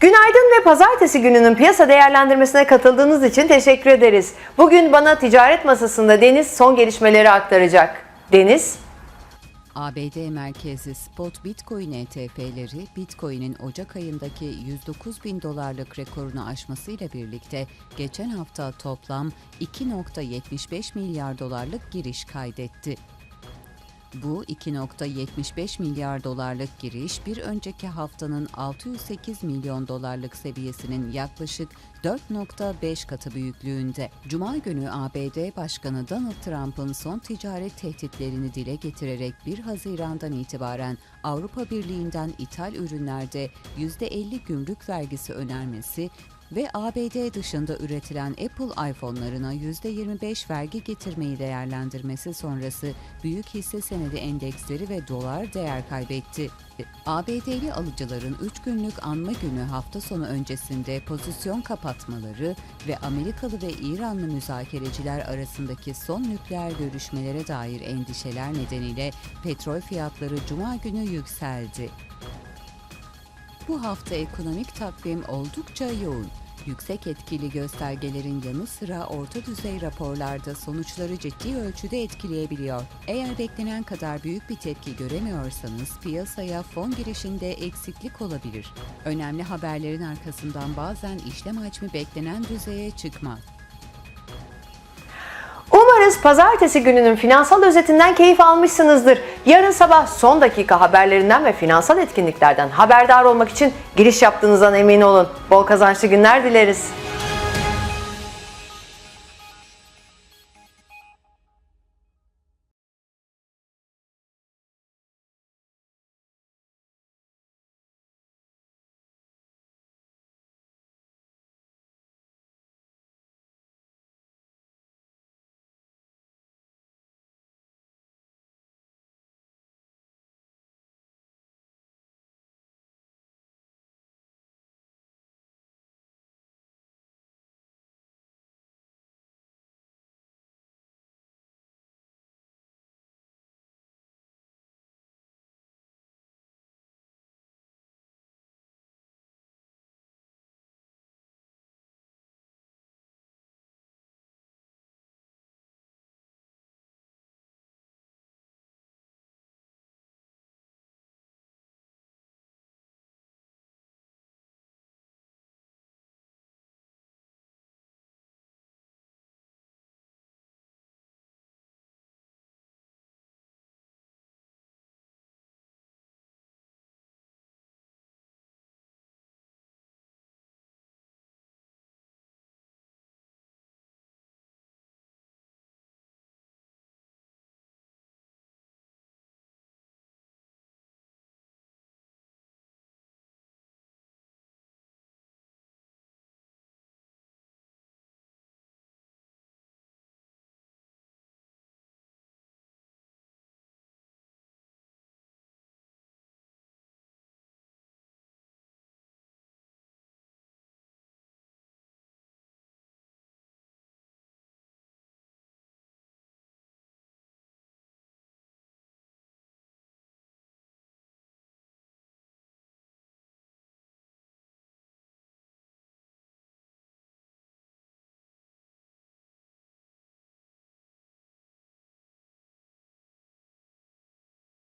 Günaydın ve pazartesi gününün piyasa değerlendirmesine katıldığınız için teşekkür ederiz. Bugün bana ticaret masasında Deniz son gelişmeleri aktaracak. Deniz, ABD merkezli spot Bitcoin ETF'leri Bitcoin'in Ocak ayındaki 109 bin dolarlık rekorunu aşmasıyla birlikte geçen hafta toplam 2.75 milyar dolarlık giriş kaydetti. Bu 2.75 milyar dolarlık giriş bir önceki haftanın 608 milyon dolarlık seviyesinin yaklaşık 4.5 katı büyüklüğünde. Cuma günü ABD Başkanı Donald Trump'ın son ticaret tehditlerini dile getirerek 1 Haziran'dan itibaren Avrupa Birliği'nden ithal ürünlerde %50 gümrük vergisi önermesi ve ABD dışında üretilen Apple iPhone'larına %25 vergi getirmeyi değerlendirmesi sonrası büyük hisse senedi endeksleri ve dolar değer kaybetti. ABD'li alıcıların 3 günlük anma günü hafta sonu öncesinde pozisyon kapatmaları ve Amerikalı ve İranlı müzakereciler arasındaki son nükleer görüşmelere dair endişeler nedeniyle petrol fiyatları cuma günü yükseldi. Bu hafta ekonomik takvim oldukça yoğun. Yüksek etkili göstergelerin yanı sıra orta düzey raporlarda sonuçları ciddi ölçüde etkileyebiliyor. Eğer beklenen kadar büyük bir tepki göremiyorsanız piyasaya fon girişinde eksiklik olabilir. Önemli haberlerin arkasından bazen işlem hacmi beklenen düzeye çıkmaz. Umarız pazartesi gününün finansal özetinden keyif almışsınızdır. Yarın sabah son dakika haberlerinden ve finansal etkinliklerden haberdar olmak için giriş yaptığınızdan emin olun. Bol kazançlı günler dileriz.